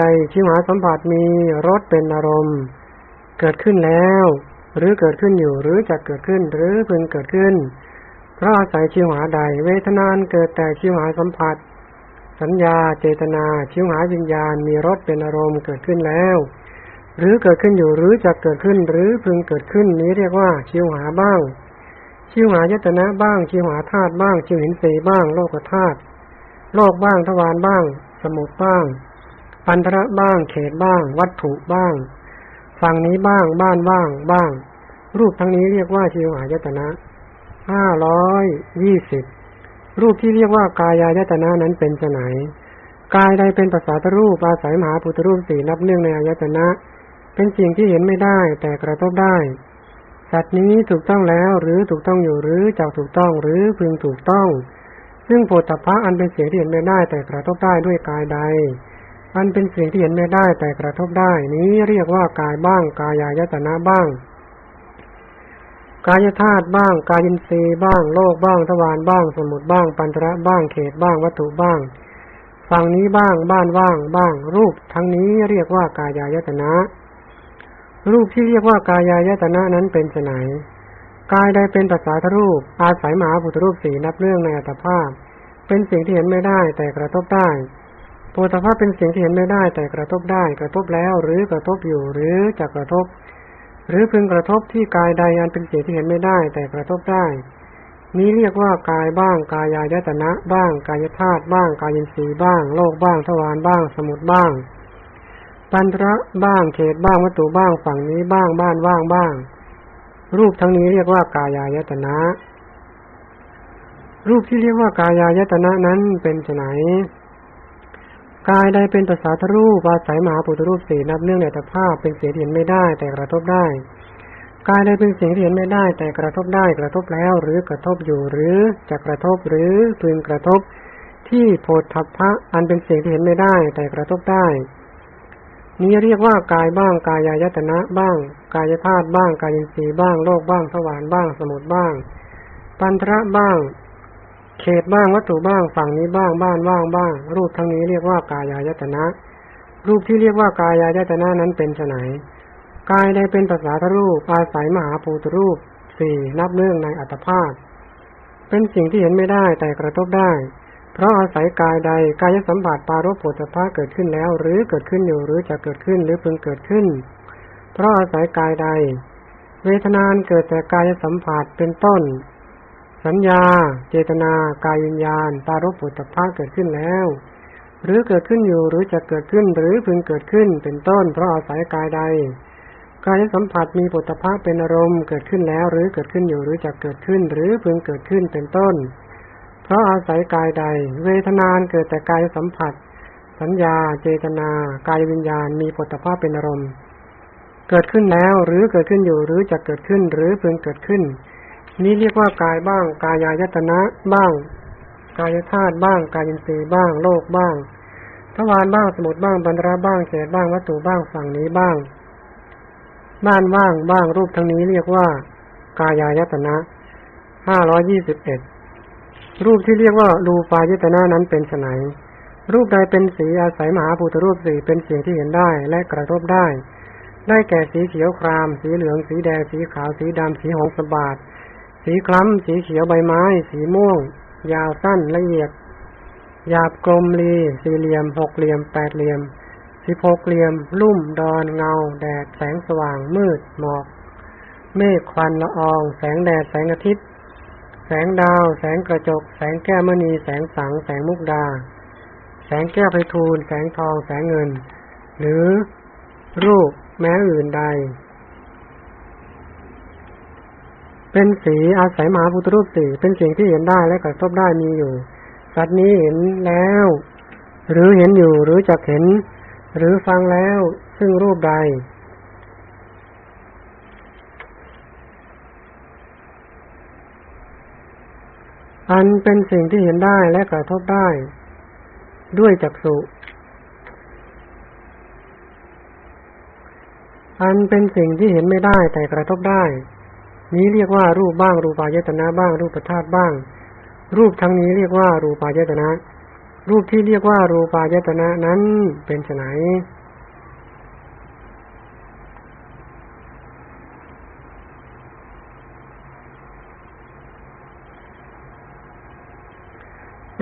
ใดชิวหาสัมผัสมีรสเป็นอารมณ์ เกิดขึ้นแล้ว หรือเกิดขึ้นอยู่หรือจะเกิดขึ้นหรือพึงเกิดขึ้น เพราะอาศัยชิวหาใด เวทนานเกิดแต่ชิวหาสัมผัส สัญญาเจตนาชิวหาวิญญาณมีรสเป็นอารมณ์เกิดขึ้นแล้ว หรือเกิดขึ้นอยู่หรือจะเกิดขึ้นหรือพึงเกิดขึ้นนี้เรียกว่าชิวหาบ้าง ชิวหายตนะบ้าง ชิวหาธาตุบ้าง ชิวหินสีบ้าง โลกธาตุโลกบ้างทวารบ้าง สมุทบ้าง ปันธระบ้าง เขตบ้าง วัตถุบ้าง ฝั่งนี้บ้าง บ้านบ้าง บ้าง รูปทั้งนี้เรียกว่าชิวหายตนะห้าร้อยยี่สิบรูปที่เรียกว่ากายายตนะนั้นเป็นจะไหนกายใดเป็นภาษาทรูปอาศัยมหาพุทธรูปสี่นับเนื่องในอายตนะ เป็นสิ่งที่เห็นไม่ได้แต่กระทบได้ สัตว์นี้ถูกต้องแล้วหรือถูกต้องอยู่หรือจะถูกต้องหรือพึงถูกต้อง ซึ่งโพธพะอันเป็นสิ่งที่เห็นไม่ได้แต่กระทบได้ด้วยกายใด อันเป็นสิ่งที่เห็นไม่ได้แต่กระทบได้ นี้เรียกว่ากายบ้าง กายายตนะบ้าง กายธาตุบ้าง กายินทรีย์บ้าง โลกบ้างทวารบ้าง สมุติบ้าง ปันตระบ้าง เขตบ้าง วัตถุบ้าง ฝั่งนี้บ้าง บ้านว่าง บ้าง รูป ทั้งนี้เรียกว่ากายายตนะ รูปที่เรียกว่ากายายตนะนั้นเป็นไฉนกายใดเป็นภาษาทรูป อาศัยมหาพุทธรูปสีนับเรื่องในอัตภาพ เป็นสิ่งที่เห็นไม่ได้แต่กระทบได้ โพธภาพเป็นสิ่งที่เห็นไม่ได้ แต่กระทบได้กระทบแล้ว หรือกระทบอยู่หรือจะกระทบ หรือพึงกระทบที่กายใดอันเป็นสิ่งที่เห็นไม่ได้ แต่กระทบได้ นี้เรียกว่ากายบ้างกายายตนะ บ้างกายธาตุบ้าง กายินทรีย์บ้าง โลกบ้างทวารบ้าง สมุติบ้างปันระบ้างเขตบ้างวัตถุบ้างฝั่งนี้บ้างบ้านว่างบ้าง รูปทั้งนี้เรียกว่ากายายตนะรูปที่เรียกว่ากายายตนะนั้นเป็นไฉน กายใดเป็นภาษาทรูปอาศัยมหาปุถุรูปสี่นับเนื่องในตภาพเป็นเสิ่งเห็นไม่ได้แต่กระทบได้ กายใดเป็นเสิ่งเห็นไม่ได้แต่กระทบได้กระทบแล้ว หรือกระทบอยู่หรือจะกระทบหรือพึงกระทบ ที่โพธพะอันเป็นเสิ่งที่เห็นไม่ได้แต่กระทบได้ นี้เรียกว่ากายบ้างกายายตนะบ้าง กายธาตุบ้างกายินทรีย์บ้างโลกบ้างสวรรค์บ้างสมุติบ้าง ปันทระบ้าง เขตบ้างวัตถุบ้างฝั่งนี้บ้างบ้านว่างบ้าง รูปทั้งนี้เรียกว่ากายายตนะ รูปที่เรียกว่ากายายตนะนั้นเป็นไฉนกายใดเป็นภาษาทรูปอาศัยมหาภูตรูปสี่นับเนื่องในอัตภาพ เป็นสิ่งที่เห็นไม่ได้แต่กระทบได้ เพราะอาศัยกายใดกายสัมผัสปารบโผฏฐะเกิดขึ้นแล้ว หรือเกิดขึ้นอยู่หรือจะเกิดขึ้นหรือพึงเกิดขึ้น เพราะอาศัยกายใด เวทนานเกิดแต่กายสัมผัสเป็นต้น สัญญา เจตนา กายวิญญาณ ปารบโผฏฐะเกิดขึ้นแล้ว หรือเกิดขึ้นอยู่หรือจะเกิดขึ้นหรือพึงเกิดขึ้นเป็นต้น เพราะอาศัยกายใดกายสัมผัสมีปุถะเป็นอารมณ์เกิดขึ้นแล้ว หรือเกิดขึ้นอยู่หรือจะเกิดขึ้น หรือพึงเกิดขึ้นเป็นต้น เพราะอาศัยกายใด เวทนานเกิดแต่กายสัมผัส สัญญา เจตนา กายวิญญาณ มีปุถะเป็นอารมณ์ เกิดขึ้นแล้วหรือเกิดขึ้นอยู่หรือจะเกิดขึ้น หรือพึงเกิดขึ้นน นี้เรียกว่ากายบ้าง กายายตนะบ้าง กายธาตุบ้าง กายินทรีย์บ้าง โลกบ้างทวารบ้างสมุติบ้างบรรดาบ้างเขตบ้างวัตถุบ้างฝั่งนี้บ้าง บ้านว่างบ้างรูปทั้งนี้เรียกว่า กายายตนะห้าร้อยี่สิบเอ็ดรูปที่เรียกว่ารูปายตนะนั้นเป็นไนรูปใดเป็นสีอาศัยมหาภูตรูปสีเป็นสิ่งที่เห็นได้และกระทบได้ ได้แก่สีเขียวคราม สีเหลือง สีแดง สีขาว สีดำ สีหงสบาด สีคล้ำ สีเขียวใบไม้ สีม่วง ยาวสั้นละเอียด หยาบกลมรี สี่เหลี่ยม หกเหลี่ยม แปดเหลี่ยม สิบหกเหลี่ยม ลุ่ม ดอน เงา แดด แสงสว่าง มืด หมอก เมฆ ควัน ละออง แสงแดด แสงอาทิตย์ แสงดาว แสงกระจก แสงแก้วมณี แสงสัง แสงมุกดา แสงแก้วไพฑูรย์แสงทอง แสงเงิน หรือรูปแม้อื่นใด เป็นสีอาศัยมหาพุทธรูปสีเป็นสิ่งที่เห็นได้และกระทบได้มีอยู่ สัตว์นี้เห็นแล้ว หรือเห็นอยู่หรือจะเห็น หรือฟังแล้วซึ่งรูปใดอันเป็นสิ่งที่เห็นได้และกระทบได้ ด้วยจักษุอันเป็นสิ่งที่เห็นไม่ได้แต่กระทบได้ นี้เรียกว่ารูปบ้างรูปายตนะบ้าง รูปธาตุบ้าง รูปทั้งนี้เรียกว่ารูปายตนะ รูปที่เรียกว่ารูปายตนะนั้นเป็นไฉน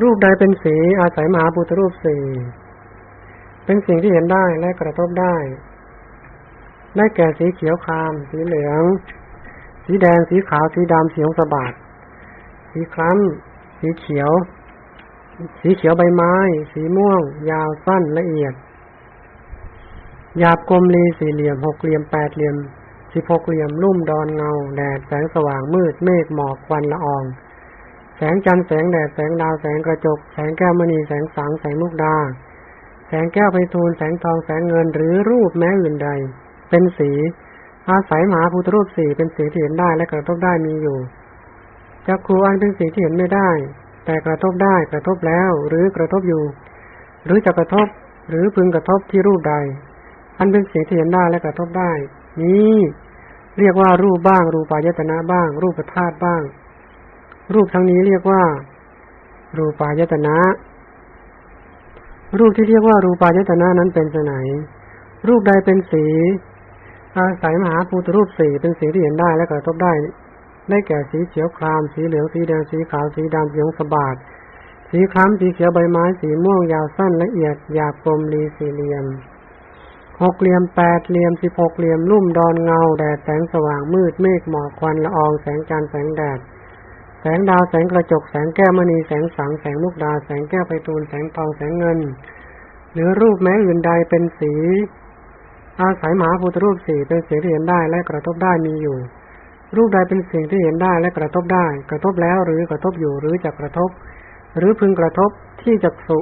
รูปใดเป็นสีอาศัยมหาปุตรูปสี่เป็นสิ่งที่เห็นได้และกระทบได้ ได้แก่สีเขียวคาม สีเหลือง สีแดงสีขาวสีดำสีของสบาดสีคล้ำสีเขียว สีเขียวใบไม้ สีม่วง ยาวสั้นละเอียดหยาบกลมรีสี่เหลี่ยมหกเหลี่ยมแปดเหลี่ยมสิบหกเหลี่ยมลุ่มดอนเงา แดดแสงสว่างมืดเมฆหมอกควันละออง แสงจันทร์แสงแดดแสงดาวแสงกระจก แสงแก้วมณีแสงสังแสงมุกดา แสงแก้วไพฑูรย์แสงทองแสงเงินหรือรูปแม้อื่นใด เป็นสี อาศัยมหาพุทธรูปสี่เป็นสีที่เห็นได้และกระทบได้มีอยู่จักขูอันเป็นสีที่เห็นไม่ได้ แต่กระทบได้กระทบแล้วหรือกระทบอยู่ หรือจะกระทบหรือพึงกระทบที่รูปใด อันเป็นสีที่เห็นได้และกระทบได้ นี้เรียกว่ารูปบ้าง รูปายตนะบ้าง รูปธาตุบ้าง รูปทั้งนี้เรียกว่า รูปายตนะ รูปที่เรียกว่ารูปายตนะนั้นเป็นไนรูปใดเป็นสี อาศัยมหาภูตรูปสี่เป็นสีที่เห็นได้และกระทบได้ ได้แก่สีเขียวคราม สีเหลืองสีแดงสีขาวสีดำสีของสบาดสีคล้ำสีเขียวใบไม้สีม่วงยาวสั้นละเอียดหยาบกลมรีสี่เหลี่ยมหกเหลี่ยมแปดเหลี่ยมสิบหกเหลี่ยมลุ่มดอนเงาแดดแสงสว่างมืดเมฆหมอกควันละอองแสงจันทร์แสงแดด แสงดาวแสงกระจกแสงแก้วมณีแสงสังแสงมุกดาแสงแก้วไพตูนแสงทองแสงเงิน หรือรูปแม้อื่นใดเป็นสี อาศัยมหาพุทธรูปสี่เป็นสิ่งที่เห็นได้และกระทบได้มีอยู่ รูปใดเป็นสิ่งที่เห็นได้และกระทบได้ กระทบแล้วหรือกระทบอยู่หรือจะกระทบ หรือพึงกระทบที่จักสุ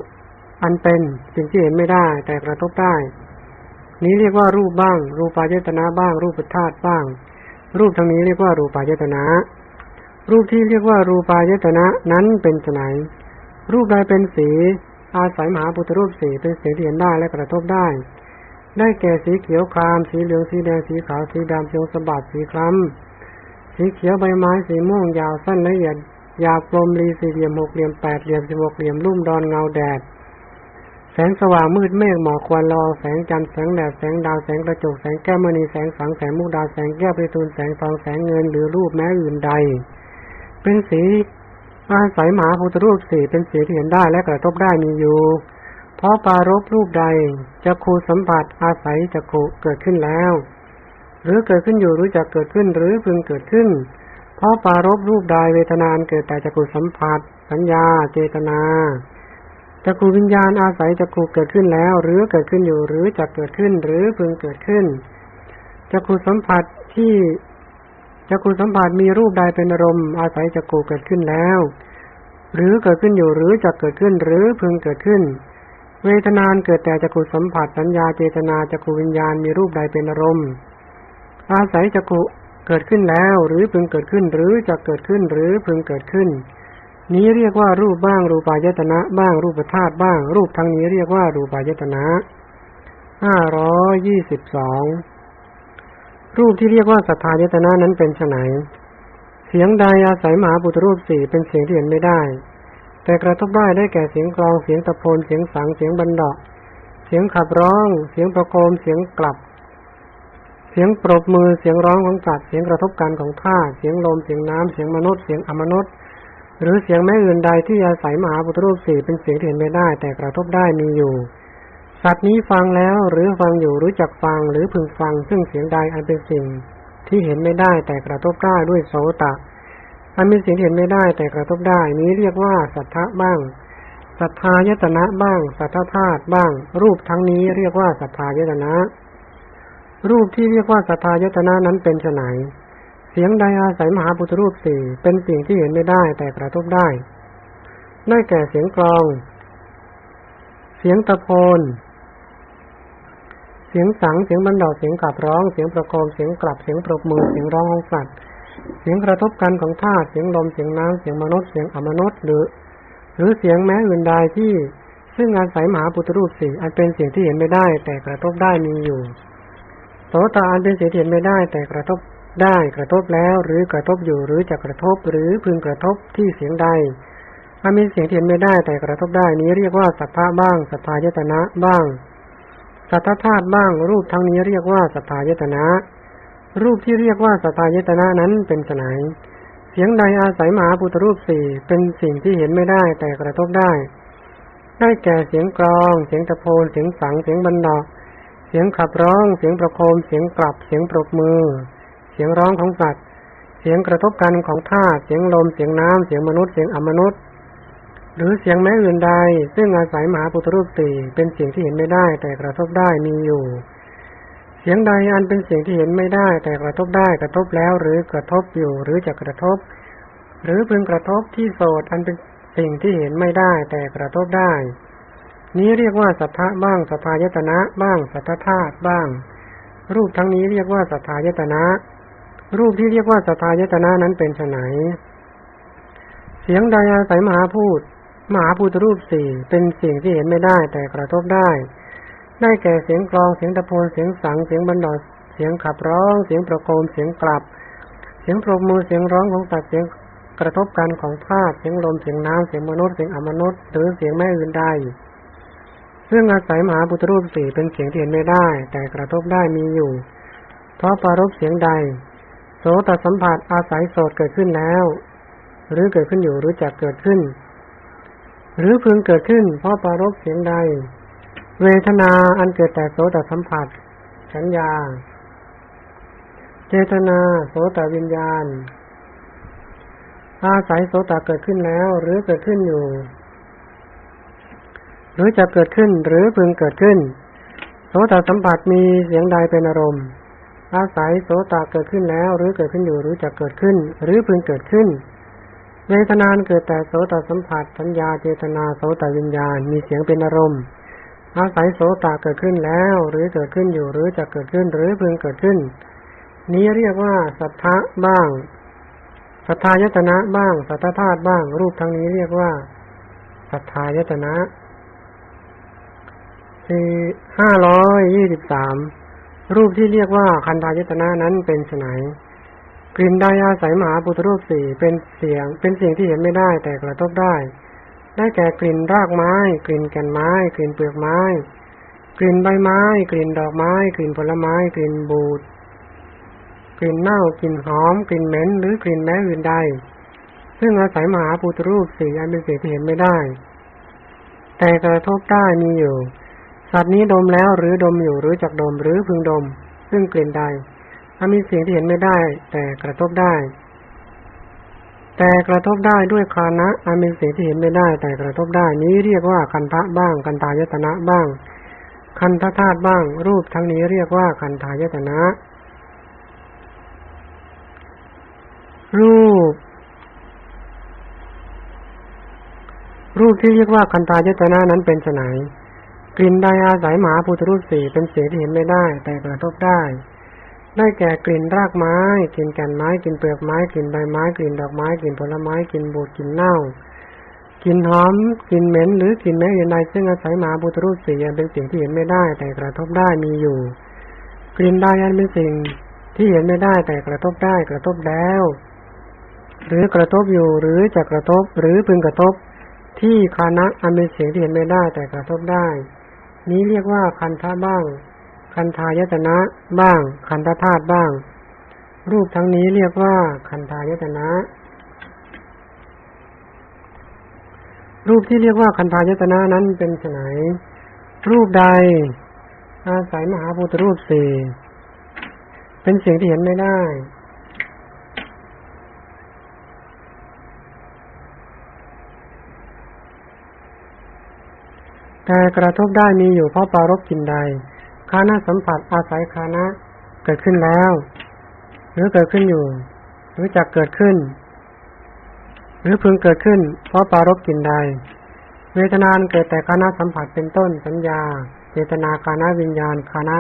อันเป็นสิ่งที่เห็นไม่ได้ แต่กระทบได้ นี้เรียกว่ารูปบ้าง รูปายตนะบ้าง รูปธาตุบ้าง รูปทั้งนี้เรียกว่ารูปายตนะ รูปที่เรียกว่ารูปายตนะนั้นเป็นไนรูปใดเป็นสี อาศัยมหาพุทธรูปสีเป็นสิ่งที่เห็นได้และกระทบได้ ได้แก่สีเขียวคราม สีเหลืองสีแดงสีขาวสีดำสีสบัดสีคล้ำสีเขียวใบไม้สีม่วงยาวสั้นละเอียดยาวกลมรีสี่เหลี่ยมหกเหลี่ยมแปดเหลี่ยมสิบหกเหลี่ยมลุ่มดอนเงาแดด แสงสว่างมืดเมฆหมอกควันลอแสงจันทร์แสงแดดแสงดาวแสงกระจกแสงแก้วมณีแสงสังแสงมุกดาแสงแก้วไปทูลแสงทองแสงเงินหรือรูปแม้อื่นใด เป็นสีอาศัยมหาพุทธรูปสีเป็นสีที่เห็นได้และกระทบได้มีอยู่ เพราะปารบรูปใดจะคูสัมผัสอาศัยจะคูเกิดขึ้นแล้ว หรือเกิดขึ้นอยู่หรือจะเกิดขึ้นหรือพึงเกิดขึ้นเพราะปารบรูปใดเวทนานเกิดแต่จักขูสัมผัสสัญญาเจตนาจักขูวิญญาณอาศัยจักขูเกิดขึ้นแล้ว หรือเกิดขึ้นอยู่หรือจะเกิดขึ้นหรือพึงเกิดขึ้นจักขูสัมผัสที่จักขูสัมผัสมีรูปใดเป็นอารมณ์อาศัยจักขูเกิดขึ้นแล้วหรือเกิดขึ้นอยู่หรือจะเกิดขึ้นหรือพึงเกิดขึ้น เวทนานเกิดแต่จักขูสัมผัสสัญญาเจตนาจักขูวิญญาณมีรูปใดเป็นอารมณ์ อาศัยจักขูเกิดขึ้นแล้ว หรือพึงเกิดขึ้นหรือจะเกิดขึ้นหรือพึงเกิดขึ้น นี้เรียกว่ารูปบ้างรูปายตนะบ้างรูปธาตุบ้าง รูปทั้งนี้เรียกว่ารูปายตนะห้าร้อยยี่สิบสองรูปที่เรียกว่าสัทธายตนะนั้นเป็นไนเสียงใดอาศัยมหาปุตรรูปสี่เป็นเสียงที่เห็นไม่ได้ แต่กระทบได้ได้แก่เสียงกลองเสียงตะโพนเสียงสังเสียงบันดาเสียงขับร้อง เสียงประโคมเสียงกลับ เสียงปรบมือเสียงร้องของสัตว์เสียงกระทบกันของธาเสียงลมเสียงน้ำเสียงมนุษย์เสียงอมนุษย์หรือเสียงแม่อื่นใดที่อาศัยมหาปุตรูปสี่เป็นเสียงที่เห็นไม่ได้ แต่กระทบได้มีอยู่ สัตว์นี้ฟังแล้วหรือฟังอยู่รู้จักฟังหรือพึงฟัง ซึ่งเสียงใดอันเป็นสิ่งที่เห็นไม่ได้แต่กระทบได้ด้วยโสตะ อันเป็นสิ่งเห็นไม่ได้แต่กระทบได้ นี้เรียกว่าสัทธะบ้างสัทธายตนะบ้าง สัทธาธาตุบ้าง รูปทั้งนี้เรียกว่าสัทธายตนะ รูปที่เรียกว่าสัทธายตนะนั้นเป็นไฉนเสียงใดอาศัยมหาพุทธรูปสี่เป็นสิ่งที่เห็นไม่ได้แต่กระทบได้ ได้แก่เสียงกลอง เสียงตะโพนเสียงสัง เสียงบรรดาเสียงขับร้อง เสียงประโคม เสียงกลับ เสียงปรบมือ เสียงร้องของสัตว์ เสียงกระทบกันของธาตุเสียงลมเสียงน้ำเสียงมนุษย์เสียงอมนุษย์หรือ หรือเสียงแม้อื่นใดที่ซึ่งอาศัยมหาปุตรูปสี่อันเป็นสิ่งที่เห็นไม่ได้ แต่กระทบได้มีอยู่โสตาอันเป็นสิ่งที่เห็นไม่ได้ แต่กระทบได้กระทบแล้ว หรือกระทบอยู่หรือจะกระทบหรือพึงกระทบที่เสียงใดมันมีเสียงที่เห็นไม่ได้แต่กระทบได้นี้เรียกว่าสัทธาบ้างสัทธายตนะบ้าง สัทธาธาตุบ้างรูปทั้งนี้เรียกว่าสัทธายตนะ รูปที่เรียกว่าสัทธายตนะนั้นเป็นไนเสียงใดอาศัยมหาพุทธรูปสี่เป็นสิ่งที่เห็นไม่ได้แต่กระทบได้ ได้แก่เสียงกรอง เสียงตะโพนเสียงสังเสียงบรรดาเสียงขับร้อง เสียงประโคม เสียงกลับ เสียงปรบมือ เสียงร้องของสัตว์ เสียงกระทบกันของธาตุเสียงลมเสียงน้ำเสียงมนุษย์เสียงอมนุษย์ หรือเสียงแม้อื่นใด ซึ่งอาศัยมหาพุทธรูปสี่เป็นสิ่งที่เห็นไม่ได้แต่กระทบได้มีอยู่ เสียงใดอันเป็นเสิ่งที่เห็นไม่ได้ แต่กระทบได้กระทบแล้ว หรือกระทบอยู่หรือจะกระทบ หรือพึงกระทบที่โสดอันเป็นสิ่งที่เห็นไม่ได้ แต่กระทบได้ นี้เรียกว่าสัทธะบ้างสัทธายตนะ บ้างสัทธธาตุบ้าง รูปทั้งนี้เรียกว่าสัทธายตนะ รูปที่เรียกว่าสัทธายตนะนั้นเป็นไนเสียงใดอาศัยมหาพูดมหาพุทธรูปสี่เป็นสิ่งที่เห็นไม่ได้ แต่กระทบได้ ได้แก่เสียงกลองเสียงตะโพนเสียงสังเสียงบรรดาเสียงขับร้อง เสียงประโคมเสียงกลับ เสียงปรบมือเสียงร้องของสัตว์เสียงกระทบกันของธาตุเสียงลมเสียงน้ำเสียงมนุษย์เสียงอมนุษย์ หรือเสียงแม่อื่นใดซึ่งอาศัยมหาพุทธรูปสี่เป็นเสียงที่เห็นไม่ได้ แต่กระทบได้มีอยู่เพราะปารบเสียงใด โสตสัมผัสอาศัยโสดเกิดขึ้นแล้ว หรือเกิดขึ้นอยู่หรือจะเกิดขึ้น หรือพึงเกิดขึ้น เพราะปารบเสียงใด เวทนาอันเกิดแต่โสตสัมผัส สัญญา เจตนาโสตวิญญาณ อาศัยโสตเกิดขึ้นแล้ว หรือเกิดขึ้นอยู่ หรือจะเกิดขึ้นหรือพึงเกิดขึ้น โสตสัมผัสมีเสียงใดเป็นอารมณ์ อาศัยโสตเกิดขึ้นแล้ว หรือเกิดขึ้นอยู่ หรือจะเกิดขึ้น หรือพึงเกิดขึ้นเวทนานเกิดแต่โสตสัมผัส สัญญาเจตนาโสตวิญญาณมีเสียงเป็นอารมณ์ อาศัยโสตเกิดขึ้นแล้ว หรือเกิดขึ้นอยู่หรือจะเกิดขึ้นหรือเพิ่งเกิดขึ้น นี้เรียกว่าสัทธะบ้าง สัทธายตนะบ้าง สัทธธาตุบ้าง รูปทั้งนี้เรียกว่าสัทธายตนะสี่ห้าร้อยยี่สิบสามรูปที่เรียกว่าคันธายตนะนั้นเป็นไนกลิ่นใดอาศัยมหาปุตรูปสี่เป็นเสียง เป็นสิ่งที่เห็นไม่ได้แต่กระทบได้ ได้แก่กลิ่นรากไม้ กลิ่นแก่นไม้ กลิ่นเปลือกไม้ กลิ่นใบไม้ กลิ่นดอกไม้ กลิ่นผลไม้ กลิ่นบูดกลิ่นเน่ากลิ่นหอม กลิ่นเหม็น หรือกลิ่นแม้อื่นใด ซึ่งอาศัยมหาปุตรูปสี่อันเป็นสิ่งที่เห็นไม่ได้ แต่กระทบได้มีอยู่ สัตว์นี้ดมแล้วหรือดมอยู่หรือจักดมหรือพึงดม ซึ่งกลิ่นใดถ้ามีสิ่งที่เห็นไม่ได้ แต่กระทบได้ แต่กระทบได้ด้วยคานะอันมีสิ่งที่เห็นไม่ได้ แต่กระทบได้นี้เรียกว่าคันทะบ้าง คันตายตนะบ้าง คันทธาตุบ้าง รูปทั้งนี้เรียกว่าคันทายตนะ รูป รูปที่เรียกว่าคันตายตนะนั้นเป็นไนกลิ่นใดอาศัยหมาพุทธรูปสี่เป็นสิ่งที่เห็นไม่ได้ แต่กระทบได้ ได้แก่กลิ่นรากไม้ กลิ่นแก่นไม้ กลิ่นเปลือกไม้ กลิ่นใบไม้ กลิ่นดอกไม้ กลิ่นผลไม้ กลิ่นบูด กลิ่นเน่า กลิ่นหอม กลิ่นเหม็น หรือกลิ่นแม้อื่นใดซึ่งอาศัยมาบุตรูปสี่เป็นสิ่งที่เห็นไม่ได้ แต่กระทบได้มีอยู่ กลิ่นใดอันเป็นสิ่งที่เห็นไม่ได้แต่กระทบได้กระทบแล้ว หรือกระทบอยู่หรือจะกระทบหรือพึงกระทบ ที่คานะอันเป็นสิ่งที่เห็นไม่ได้แต่กระทบได้ นี้เรียกว่าคันธาบ้าง คันธายตนะบ้าง คันธธาตุบ้าง รูปทั้งนี้เรียกว่า คันธายตนะ รูปที่เรียกว่าคันธายตนะนั้นเป็นไนรูปใด อาศัยมหาพุทธรูปสี่เป็นสิ่งที่เห็นไม่ได้แต่กระทบได้มีอยู่เพราะปารบกินใด คานะสัมผัสอาศัยคานะ เกิดขึ้นแล้ว หรือเกิดขึ้นอยู่ หรือจะเกิดขึ้น หรือพึงเกิดขึ้น เพราะปารบกินใด เวทนานเกิดแต่คานะสัมผัสเป็นต้นสัญญาเจตนาคานะวิญญาณคานะ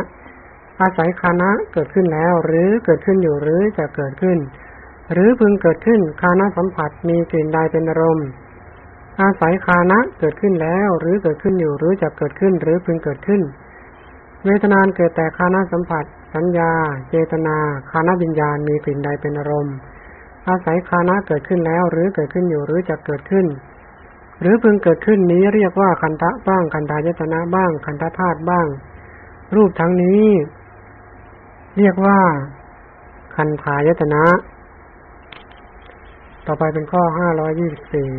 อาศัยคานะเกิดขึ้นแล้ว หรือเกิดขึ้นอยู่หรือจะเกิดขึ้น หรือพึงเกิดขึ้นคานะสัมผัสมีกลิ่นใดเป็นอารมณ์อาศัยคานะเกิดขึ้นแล้ว หรือเกิดขึ้นอยู่หรือจะเกิดขึ้นหรือพึงเกิดขึ้น เวทนานเกิดแต่คานาสัมผัส สัญญา เจตนาคานาวิญญาณมีกลิ่นใดเป็นอารมณ์ อาศัยคานาเกิดขึ้นแล้ว หรือเกิดขึ้นอยู่หรือจะเกิดขึ้น หรือเพิ่งเกิดขึ้นนี้เรียกว่าคันทะบ้างคันทายตนะบ้าง คันทธาตุบ้าง รูปทั้งนี้ เรียกว่า คันทายตนะ ต่อไปเป็นข้อห้าร้อยยี่สิบสี่